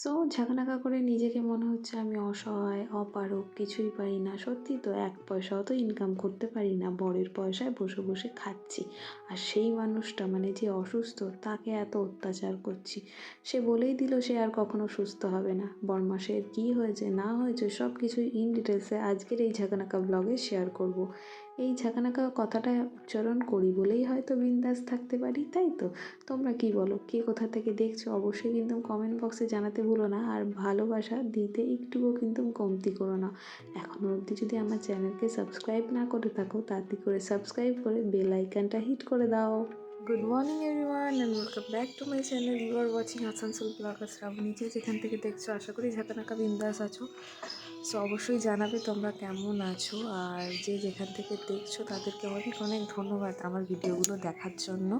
So ঝাঁকানাকা করে নিজেকে মনে হচ্ছে আমি অসহায়, অপারগ, কিছুই পারি না। সত্যি তো এক পয়সাও তো ইনকাম করতে পারি না। বরের পয়সায় বসে বসে খাচ্ছি। আর সেই মানুষটা মানে যে অসুস্থ, তাকে এত অত্যাচার করছি। সে বলেই দিল সে আর কখনো সুস্থ হবে না। বরমাসের কী হয়েছে, না হয়েছে সব কিছুই ইন ডিটেলসে আজকের এই ঝাঁকানাকা ব্লগে শেয়ার করব। এই ঝাঁকানাকা কথাটা উচ্চারণ করি বলেই হয়তো বিন্দাস থাকতে পারি, তাই তো? তোমরা কি বলো? কে কোথা থেকে দেখছ? অবশ্যই কিন্তু কমেন্ট বক্সে জানাতে ভুলো না, আর ভালোবাসা দিতে একটুও কিন্তু কমতি করো না। এখনও অবধি যদি আমার চ্যানেলকে সাবস্ক্রাইব না করে থাকো, তাতে করে সাবস্ক্রাইব করে বেল হিট করে দাও। Good morning everyone and welcome back to my channel you are watching Asansol blogger Srabani যে যেখান থেকে দেখছ, আশা করি ঝাঁকানাকা বিন্দাস আছো। সো অবশ্যই জানাবে তোমরা কেমন আছো, আর যে যেখান থেকে দেখছ, তাদেরকে অনেক অনেক ধন্যবাদ আমার ভিডিওগুলো দেখার জন্য।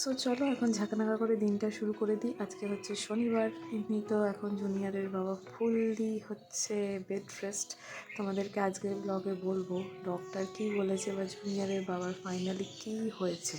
সো চলো এখন ঝাঁকানাকা করে দিনটা শুরু করে দিই। আজকে হচ্ছে শনিবার, এমনি তো এখন জুনিয়রের বাবা ফুললি হচ্ছে বেড রেস্ট তোমাদেরকে আজকের ব্লগে বলব ডক্টর কী বলেছে বা জুনিয়রের বাবার ফাইনালি কী হয়েছে?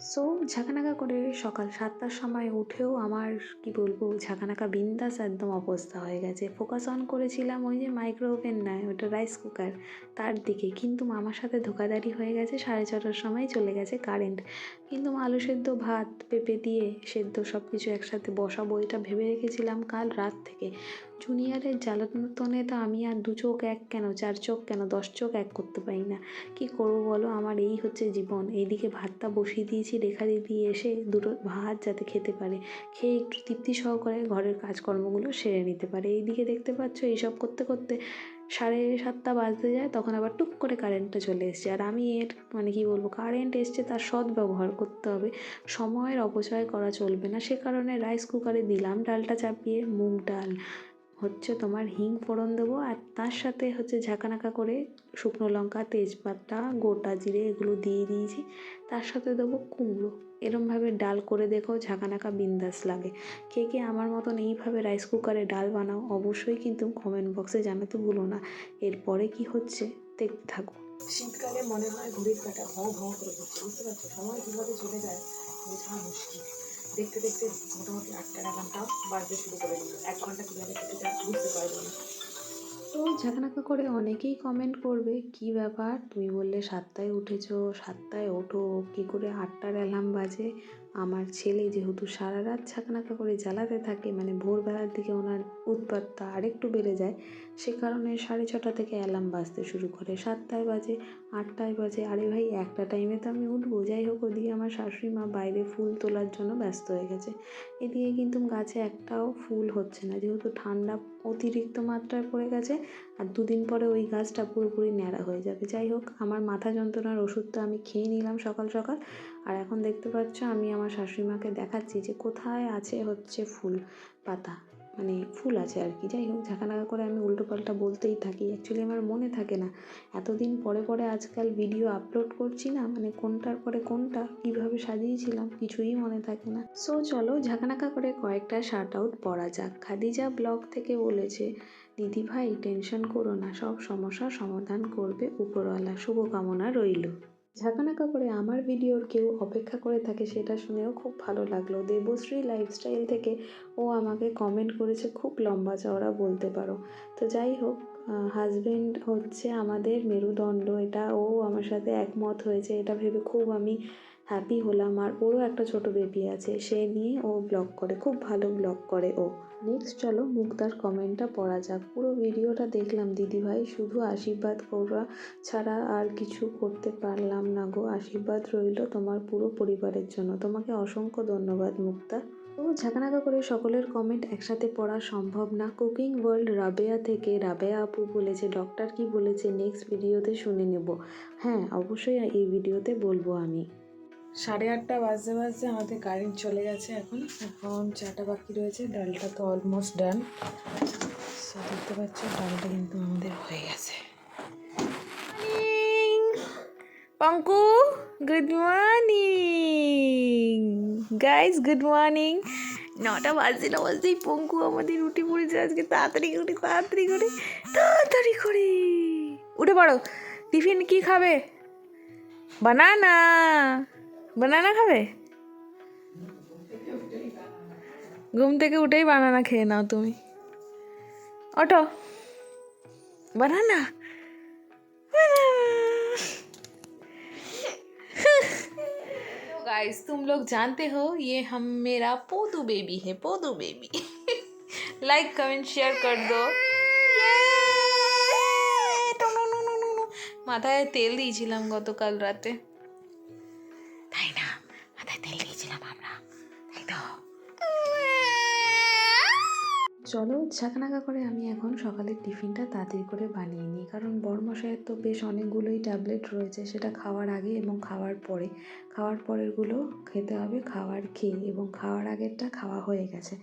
সো ঝাঁকানাকা করে সকাল সাতটার সময় উঠেও আমার, কি বলব, ঝাঁকানাকা বিন্দাস একদম অবস্থা হয়ে গেছে। ফোকাস অন করেছিলাম ওই যে মাইক্রো ওভেন নয় ওটা রাইস কুকার তার দিকে। কিন্তু মামার সাথে ধোকাদারি হয়ে গেছে, সাড়ে ছটার সময় চলে গেছে কারেন্ট কিন্তু আলু সেদ্ধ, ভাত, পেঁপে দিয়ে সেদ্ধ সব কিছু একসাথে বসাবো, এটা ভেবে রেখেছিলাম কাল রাত থেকে। জুনিয়রের জ্বালাতনে তো আমি আর দু চোখ এক কেন, চার চোখ কেন, দশ চোখ এক করতে পারি না। কি করব বলো? আমার এই হচ্ছে জীবন। এইদিকে ভাতটা বসিয়ে দিয়েছি রেখা দিদি এসে দুটো ভাত যাতে খেতে পারে, খেয়ে একটু তৃপ্তি সহকারে ঘরের কাজকর্মগুলো সেরে নিতে পারে। এইদিকে দেখতে পাচ্ছ, এইসব করতে করতে সাড়ে সাতটা বাজতে যায়, তখন আবার টুক করে কারেন্টটা চলে এসছে। আর আমি এর মানে কি বলব কারেন্ট এসছে তার সৎ ব্যবহার করতে হবে। সময়ের অপচয় করা চলবে না। সে কারণে রাইস কুকারে দিলাম, ডালটা চাপিয়ে, মুগ ডাল হচ্ছে তোমার হিং ফোড়ন দেবো আর তার সাথে হচ্ছে ঝাঁকানাকা করে শুকনো লঙ্কা, তেজপাতা, গোটা জিরে এগুলো দিয়ে দিয়েছি। তার সাথে দেবো কুমড়ো। এরমভাবে ডাল করে দেখো ঝাঁকানাকা বিন্দাস লাগে। কে কে আমার মতন এইভাবে রাইস কুকারে ডাল বানাও অবশ্যই কিন্তু কমেন্ট বক্সে জানাতে ভুলো না। এরপরে কি হচ্ছে দেখতে থাকো। শীতকালে মনে হয় ঘড়ির কাটা ভাও ভাও করে বুঝতে পারছ? সময় কীভাবে চলে যায়, বোঝা মুশকিল। দেখতে দেখতে মোটামুটি আটটা ঘণ্টা বাড়তে শুরু করে দিল। এক ঘণ্টা কীভাবে কেটে যায় বুঝতে পারব না। তো ঝাঁকানাকা করে অনেকেই কমেন্ট করবে, কি ব্যাপার? তুমি বললে সাতটায় উঠেছো, সাতটায় ওঠো, কি করে আটটার অ্যালার্ম বাজে? আমার ছেলে যেহেতু সারা রাত ঝাঁকানাকা করে জ্বালাতে থাকে মানে ভোরবেলার দিকে ওনার উৎপাতটা আরেকটু বেড়ে যায়, সে কারণে সাড়ে ছটা থেকে অ্যালার্ম বাজতে শুরু করে। সাতটায় বাজে, আটটায় বাজে, আরে ভাই, একটা টাইমে তো আমি উঠবো। যাই হোক, ওদিকে আমার শাশুড়ি মা বাইরে ফুল তোলার জন্য ব্যস্ত হয়ে গেছে। এদিকে কিন্তু গাছে একটাও ফুল হচ্ছে না, যেহেতু ঠান্ডা অতিরিক্ত মাত্রায় পড়ে গেছে, আর দুদিন পরে ওই গাছটা পুরোপুরি ন্যাড়া হয়ে যাবে। যাই হোক, আমার মাথা যন্ত্রণার ওষুধটা আমি খেয়ে নিলাম সকাল সকাল। আর এখন দেখতে পাচ্ছ আমি আমার শাশুড়ি মাকে দেখাচ্ছি যে কোথায় আছে হচ্ছে ফুল পাতা। মানে ফুল আছে আর কি। যাই হোক, ঝাঁকানাকা করে আমি উল্টো পাল্টা বলতেই থাকি। অ্যাকচুয়ালি আমার মনে থাকে না। এতদিন পরে পরে আজকাল ভিডিও আপলোড করছি না। মানে কোনটার পরে কোনটা, কীভাবে সাজিয়েছিলাম কিছুই মনে থাকে না। সো চলো ঝাঁকানাকা করে কয়েকটা শার্ট আউট পরা যাক। খাদিজা ব্লগ থেকে বলেছে, দিদি ভাই টেনশন করো না। সব সমস্যার সমাধান করবে উপরওয়ালা। শুভকামনা রইল। ঝাঁকানাকা করে আমার ভিডিওর কেউ অপেক্ষা করে থাকে সেটা শুনেও খুব ভালো লাগল। দেবশ্রী লাইফস্টাইল থেকে ও আমাকে কমেন্ট করেছে, খুব লম্বা চওড়া বলতে পারো। তো যাই হোক হাজবেন্ড হচ্ছে আমাদের মেরুদণ্ড। এটা ও আমার সাথে একমত হয়েছে, এটা ভেবে খুব আমি হ্যাপি হলাম। আর ওরও একটা ছোট বেবি আছে, সে নিয়ে ও ব্লগ করে, খুব ভালো ব্লগ করে ও। নেক্সট চলো মুক্তার কমেন্টটা পড়া যাক। পুরো ভিডিওটা দেখলাম, দিদিভাই শুধু আশীর্বাদ করা ছাড়া আর কিছু করতে পারলাম না গো। আশীর্বাদ রইল তোমার পুরো পরিবারের জন্য। তোমাকে অসংখ্য ধন্যবাদ, মুক্তা। তো ঝাঁকানাকা করে সকলের কমেন্ট একসাথে পড়া সম্ভব না। কুকিং ওয়ার্ল্ড রাবেয়া থেকে রাবেয়া আপু বলেছে, ডক্টর কি বলেছে? নেক্সট ভিডিওতে শুনে নেব। হ্যাঁ অবশ্যই এই ভিডিওতে বলব আমি। সাড়ে আটটা বাজতে বাজতে আমাদের কারেন্ট চলে গেছে এখন। এখন চাটা বাকি রয়েছে, ডালটা তো অলমোস্ট ডান দেখতে পাচ্ছ, ডালটা কিন্তু আমাদের হয়ে গেছে। পঙ্কু good morning guys good morning নটা বাজতে না বাজতেই পঙ্কু আমাদের রুটি পড়েছে আজকে। তাড়াতাড়ি করে তাড়াতাড়ি করে তাড়াতাড়ি করে। উঠে পড়ো। টিফিন কি খাবে? বানানা বানানা খাবে ঘুম থেকে উঠেই বানানা খেয়ে নাও তুমি অটো বানানা गाइस तुम लोग जानते हो ये हम मेरा पोदू बेबी है Podu baby like comment share कर दो মাথায় তেল দিয়েছিলাম গতকাল রাতে চলো ঝাঁকানাকা করে আমি এখন সকালের টিফিনটা তাড়াতাড়ি করে বানিয়ে নিই। কারণ বড়মশাইয়ের তো বেশ অনেকগুলোই ট্যাবলেট রয়েছে, সেটা খাওয়ার আগে এবং খাওয়ার পরে। খাওয়ার পরেরগুলো খেতে হবে, খাওয়ার খেয়ে এবং খাওয়ার আগেরটা খাওয়া হয়ে গেছে।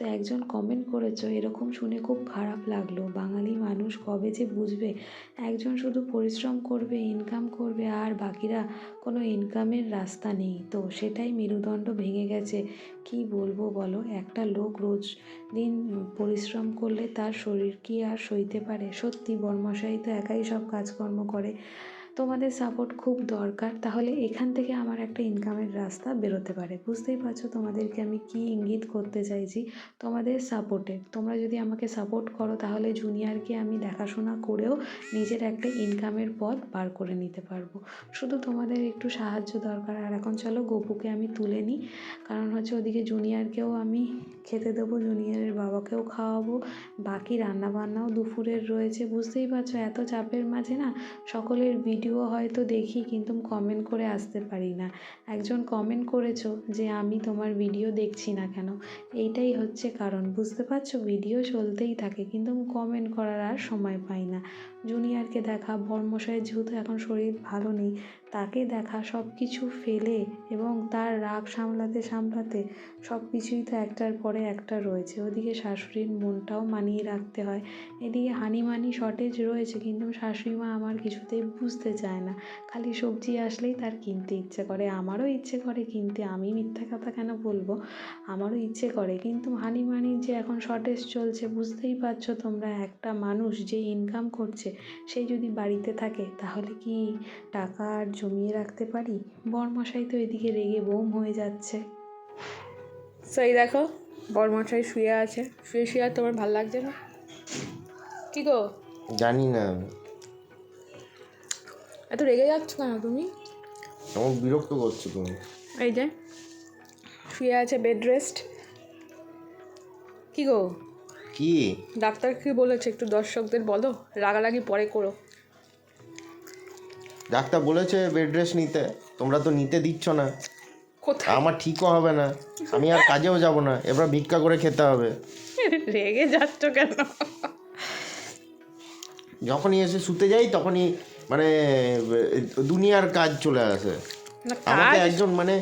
তো একজন কমেন্ট করেছ, এরকম শুনে খুব খারাপ লাগল। বাঙালি মানুষ কবে যে বুঝবে? একজন শুধু পরিশ্রম করবে ইনকাম করবে, আর বাকিরা কোনো ইনকামের রাস্তা নেই। তো সেটাই মেরুদণ্ড ভেঙে গেছে। কি বলব বলো? একটা লোক রোজ দিন পরিশ্রম করলে তার শরীর কি আর সইতে পারে? সত্যি বর্মশাই তো একাই সব কাজকর্ম করে। তোমাদের সাপোর্ট খুব দরকার, তাহলে এখান থেকে আমার একটা ইনকামের রাস্তা বেরোতে পারে। বুঝতেই পারছ তোমাদেরকে আমি কি ইঙ্গিত করতে চাইছি? তোমাদের সাপোর্টে তোমরা যদি আমাকে সাপোর্ট করো, তাহলে জুনিয়রকে আমি দেখাশোনা করেও নিজের একটা ইনকামের পথ বার করে নিতে পারব। শুধু তোমাদের একটু সাহায্য দরকার। আর এখন চলো গপুকে আমি তুলে নিই। কারণ হচ্ছে ওদিকে জুনিয়রকেও আমি খেতে দেবো জুনিয়রের বাবাকেও খাওয়াবো, বাকি রান্নাবান্নাও দুপুরের রয়েছে। বুঝতেই পারছ এত চাপের মাঝে না, সকলের ভিডিও হয়তো দেখি কিন্তু কমেন্ট করে আসতে পারি না। একজন কমেন্ট করেছ যে আমি তোমার ভিডিও দেখছি না কেন? এইটাই হচ্ছে কারণ। বুঝতে পারছ? ভিডিও চলতেই থাকে কিন্তু কমেন্ট করার আর সময় পাই না। জুনিয়রকে দেখা, বর্মশাইয়ের যেহেতু এখন শরীর ভালো নেই, তাকে দেখা সব কিছু ফেলে এবং তার রাগ সামলাতে সামলাতে সব কিছুই তো একটার পরে একটা রয়েছে। ওদিকে শাশুড়ির মনটাও মানিয়ে রাখতে হয়। এদিকে হানিমানি শর্টেজ রয়েছে কিন্তু শাশুড়ি মা আমার কিছুতেই বুঝতে চায় না। খালি সবজি আসলেই তার কিনতে ইচ্ছে করে। আমারও ইচ্ছে করে কিনতে। আমি মিথ্যা কথা কেন বলব? আমারও ইচ্ছে করে। কিন্তু হানিমানির যে এখন শর্টেজ চলছে বুঝতেই পারছ তোমরা একটা মানুষ যে ইনকাম করছে সে যদি বাড়িতে থাকে তাহলে কি টাকা আর জমিয়ে রাখতে পারি? বরমশাই তো এদিকে রেগে বোম হয়ে যাচ্ছে। সেই দেখো বরমশাই শুয়ে আছে। শুয়ে শুয়ে আর তোমার ভালো লাগছে না? কি গো? জানি না। আমি এত রেগে যাচ্ছ কেন তুমি? আমার বিরক্ত করছ তুমি? এই যে শুয়ে আছে বেড রেস্ট কি গো? কি? ডাক্তার কি বলেছে একটু দর্শকদের বলো রাগারাগি পরে করো। ডাক্তার বলেছে বেড রেস্ট নিতে তোমরা তো নিতে দিচ্ছ না। কোথায়? আমার ঠিকও হবে না আমি আর কাজেও যাব না এবার ভিক্ষা করে খেতে হবে। রেগে যাচ্ছ কেন? যখনই এসে শুতে যাই তখনই মানে দুনিয়ার কাজ চলে আসে। আমাকে একজন মানে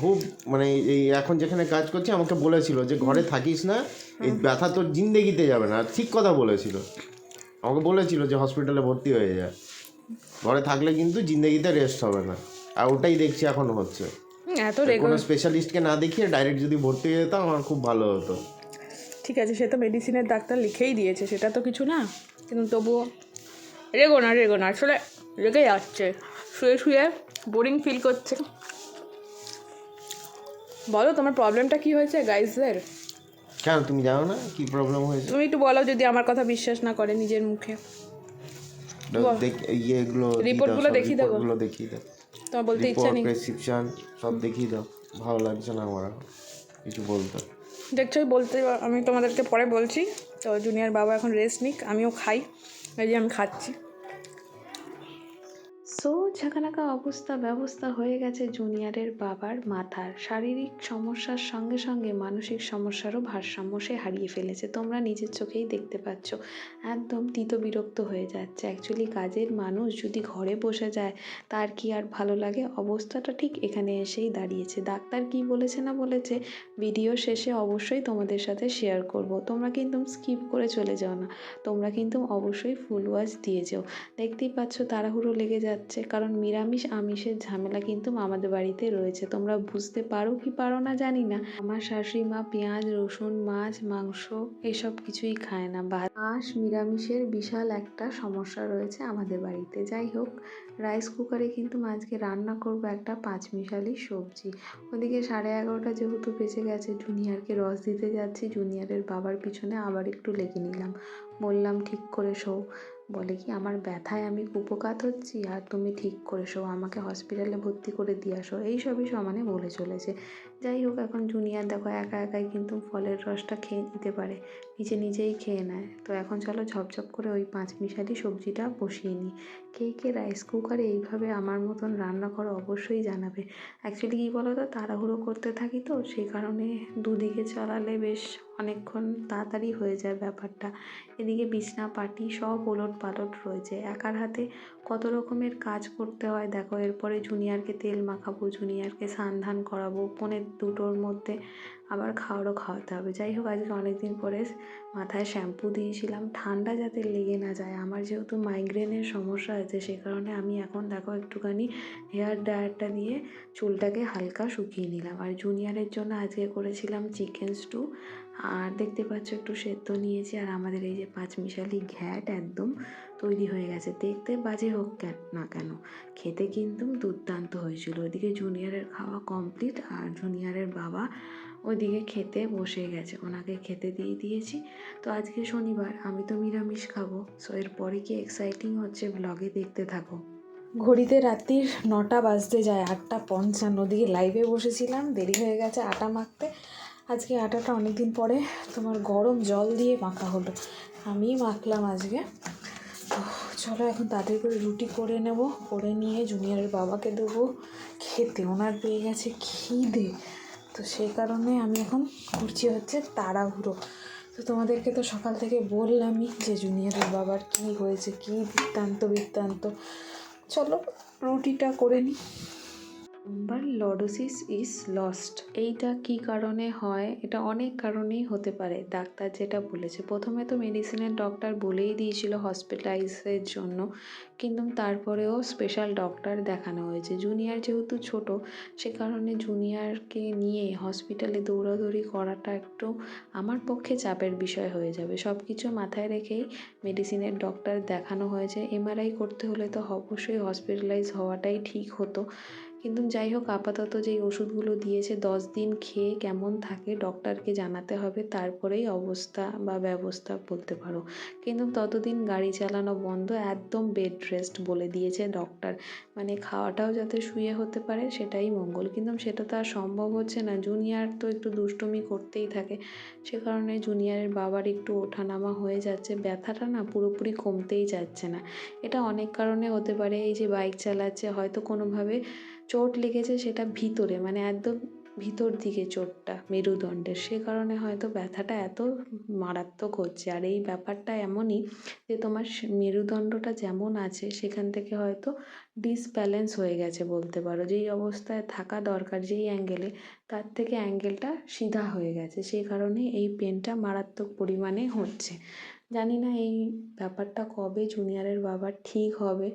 খুব মানে এই এখন যেখানে কাজ করছি আমাকে বলেছিল যে ঘরে থাকিস না এই ব্যথা তোর জিন্দেগিতে যাবে না। ঠিক কথা বলেছিল। আমাকে বলেছিল যে হসপিটালে ভর্তি হয়ে যায় ঘরে থাকলে কিন্তু জিন্দেগিতে রেস্ট হবে না। আর ওটাই দেখছি এখন হচ্ছে। এত কোনো স্পেশালিস্টকে না দেখিয়ে ডাইরেক্ট যদি ভর্তি হয়ে যেতাম আমার খুব ভালো হতো। ঠিক আছে সে তো মেডিসিনের ডাক্তার লিখেই দিয়েছে সেটা তো কিছু না। কিন্তু তবুও রেগো না রেগো না আসলে রেগে যাচ্ছে। শুয়ে শুয়ে বোরিং ফিল করছে। বলো তোমার প্রবলেমটা কি হয়েছে গাইজদের কেন তুমি জানো না কি প্রবলেম হয়েছে? তুমি একটু বলো যদি আমার কথা বিশ্বাস না করে নিজের মুখে। ইয়েগুলো রিপোর্টগুলো দেখিয়ে দেবো? রিপোর্টগুলো দেখিয়ে দাও। তোমার বলতে ইচ্ছা নেই। প্রেসক্রিপশন সব দেখিয়ে দাও। ভালো লাগছে না আমার কিছু বলতে। দেখছ বলতে আমি তোমাদেরকে পরে বলছি। তো জুনিয়র বাবা এখন রেস্ট নিক আমিও খাই। এই যে আমি খাচ্ছি। সো ঝাঁকানাকা অবস্থা ব্যবস্থা হয়ে গেছে জুনিয়রের বাবার মাথার। শারীরিক সমস্যার সঙ্গে সঙ্গে মানসিক সমস্যারও ভারসাম্য সে হারিয়ে ফেলেছে। তোমরা নিজের চোখেই দেখতে পাচ্ছ। একদম তিত বিরক্ত হয়ে যাচ্ছে। অ্যাকচুয়ালি কাজের মানুষ যদি ঘরে বসে যায়, তার কি আর ভালো লাগে? অবস্থাটা ঠিক এখানে এসেই দাঁড়িয়েছে। ডাক্তার কি বলেছে না বলেছে ভিডিও শেষে অবশ্যই তোমাদের সাথে শেয়ার করব। তোমরা কিন্তু স্কিপ করে চলে যাও না। তোমরা কিন্তু অবশ্যই ফুল ওয়াচ দিয়ে যাও। দেখতেই পাচ্ছ তাড়াহুড়ো লেগে যাচ্ছে। কারণ কারণ নিরামিষ আমিষের ঝামেলা কিন্তু আমাদের বাড়িতে রয়েছে। তোমরা বুঝতে পারো কি পারো না জানি না। আমার শাশুড়ি মা পেঁয়াজ, রসুন, মাছ, মাংস এসব কিছুই খায় না। বা আঁশ নিরামিষের বিশাল একটা সমস্যা রয়েছে আমাদের বাড়িতে। যাই হোক, রাইস কুকারে কিন্তু আজকে রান্না করব একটা পাঁচমিশালি সবজি। ওদিকে সাড়ে এগারোটা যেহেতু বেঁচে গেছে, জুনিয়রকে রস দিতে যাচ্ছি। জুনিয়রের বাবার পিছনে আবার একটু লেগে নিলাম। বললাম, ঠিক করে শো বলে কি, আমার ব্যথায় আমি কুপোকাত হচ্ছি আর তুমি ঠিক করেছ, আমাকে হসপিটালে ভর্তি করে দিয়ে আসো। এইসবই সমানে বলে চলেছে। যাই হোক, এখন জুনিয়র দেখো একা একাই কিন্তু ফলের রসটা খেয়ে নিতে পারে। নিজে নিজেই খেয়ে নেয়। তো এখন চলো ঝপঝপ করে ওই পাঁচ মিশালি সবজিটা বসিয়ে নিই। কে কে রাইস কুকারে এইভাবে আমার মতন রান্না করো অবশ্যই জানাবে। অ্যাকচুয়ালি কী বলো তো তাড়াহুড়ো করতে থাকি তো সেই কারণে দুদিকে চালালে বেশ অনেকক্ষণ তাড়াতাড়ি হয়ে যায় ব্যাপারটা। এদিকে বিছনা, পাটি সব ওলট পালট রয়েছে। একার হাতে কত রকমের কাজ করতে হয় দেখো। এরপরে জুনিয়রকে তেল মাখাবো জুনিয়রকে স্নান ধান করাবো, পনেরো দুটোর মধ্যে আবার খাওয়ারও খাওয়াতে হবে। যাই হোক আজকে অনেক দিন পরে মাথায় শ্যাম্পু দিয়েছিলাম। ঠান্ডা যাতে লেগে না যায়। আমার যেহেতু মাইগ্রেনের সমস্যা আছে, সে কারণে আমি এখন দেখো একটুখানি হেয়ার ড্রায়ারটা দিয়ে চুলটাকে হালকা শুকিয়ে নিলাম। আর জুনিয়রের জন্য আজকে করেছিলাম চিকেন স্টু আর দেখতে পাচ্ছ, একটু সেদ্ধ নিয়েছি। আর আমাদের এই যে পাঁচমিশালি ঘ্যাট একদম তৈরি হয়ে গেছে। দেখতে বাজে হোক না কেন। খেতে কিন্তু দুর্দান্ত হয়েছিল। ওইদিকে জুনিয়রের খাওয়া কমপ্লিট আর জুনিয়রের বাবা ওইদিকে খেতে বসে গেছে। ওনাকে খেতে দিয়ে দিয়েছি। তো আজকে শনিবার, আমি তো নিরামিষ খাব। সো এরপরে কি এক্সাইটিং হচ্ছে ব্লগে দেখতে থাকো। ঘড়িতে রাত্রির নটা বাজতে যায়, আটটা পঞ্চান্ন। দিকে লাইভে বসেছিলাম, দেরি হয়ে গেছে আটা মাখতে। আজকে আটাটা অনেকদিন পরে তোমার গরম জল দিয়ে মাখা হলো। আমি মাখলাম আজকে। চলো এখন তাড়াতাড়ি করে রুটি করে নেব। করে নিয়ে জুনিয়রের বাবাকে দেবো খেতে। ওনার পেয়ে গেছে খিদে। তো সেই কারণে আমি এখন করছি হচ্ছে তাড়াহুড়ো। তো তোমাদেরকে তো সকাল থেকে বললামই যে জুনিয়রের বাবার কি হয়েছে, কি বৃত্তান্ত বৃত্তান্ত চলো রুটিটা করে নিই। নাম্বার লডোসিস ইজ লস্ট এইটা কি কারণে হয়? এটা অনেক কারণেই হতে পারে। ডাক্তার যেটা বলেছে, প্রথমে তো মেডিসিনের ডক্টর বলেই দিয়েছিল হসপিটালাইজের জন্য, কিন্তু তারপরেও স্পেশাল ডক্টর দেখানো হয়েছে। জুনিয়র যেহেতু ছোট, সে কারণে জুনিয়রকে নিয়ে হসপিটালে দৌড়াদৌড়ি করাটা একটু আমার পক্ষে চাপের বিষয় হয়ে যাবে। সব কিছু মাথায় রেখেই মেডিসিনের ডক্টর দেখানো হয়েছে। এমআরআই করতে হলে তো অবশ্যই হসপিটালাইজ হওয়াটাই ঠিক হতো। কিন্তু যাই হোক, আপাতত যেই ওষুধগুলো দিয়েছে, দশ দিন খেয়ে কেমন থাকে ডক্টরকে জানাতে হবে, তারপরেই অবস্থা বা ব্যবস্থা বলতে পারো। কিন্তু ততদিন গাড়ি চালানো বন্ধ, একদম বেড রেস্ট বলে দিয়েছে ডক্টর। মানে খাওয়াটাও যাতে শুয়ে হতে পারে, সেটাই মঙ্গল। কিন্তু সেটা তো আর সম্ভব হচ্ছে না। জুনিয়র তো একটু দুষ্টুমি করতেই থাকে। সে কারণে জুনিয়রের বাবার একটু ওঠানামা হয়ে যাচ্ছে। ব্যথাটা না পুরোপুরি কমতেই যাচ্ছে না। এটা অনেক কারণে হতে পারে, এই যে বাইক চালাচ্ছে, হয়তো কোনোভাবে চোট লেগেছে সেটা ভিতরে মানে একদম ভিতর দিকে চোটটা, মেরুদণ্ডের। সে কারণে হয়তো ব্যথাটা এত মারাত্মক হচ্ছে। আর এই ব্যাপারটা এমনই যে তোমার মেরুদণ্ডটা যেমন আছে, সেখান থেকে হয়তো ডিসব্যালেন্স হয়ে গেছে বলতে পারো। যেই অবস্থায় থাকা দরকার, যেই অ্যাঙ্গেলে তার থেকে অ্যাঙ্গেলটা সিধা হয়ে গেছে। সেই কারণে এই পেনটা মারাত্মক পরিমাণে হচ্ছে। জানি না এই ব্যাপারটা কবে জুনিয়রের বাবার ঠিক হবে।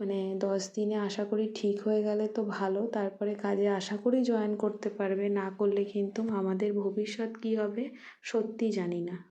মানে দশ দিনে আশা করি ঠিক হয়ে গেলে তো ভালো। তারপরে কাজে আশা করি জয়েন করতে পারবে। না করলে কিন্তু আমাদের ভবিষ্যৎ কী হবে? সত্যি জানি না।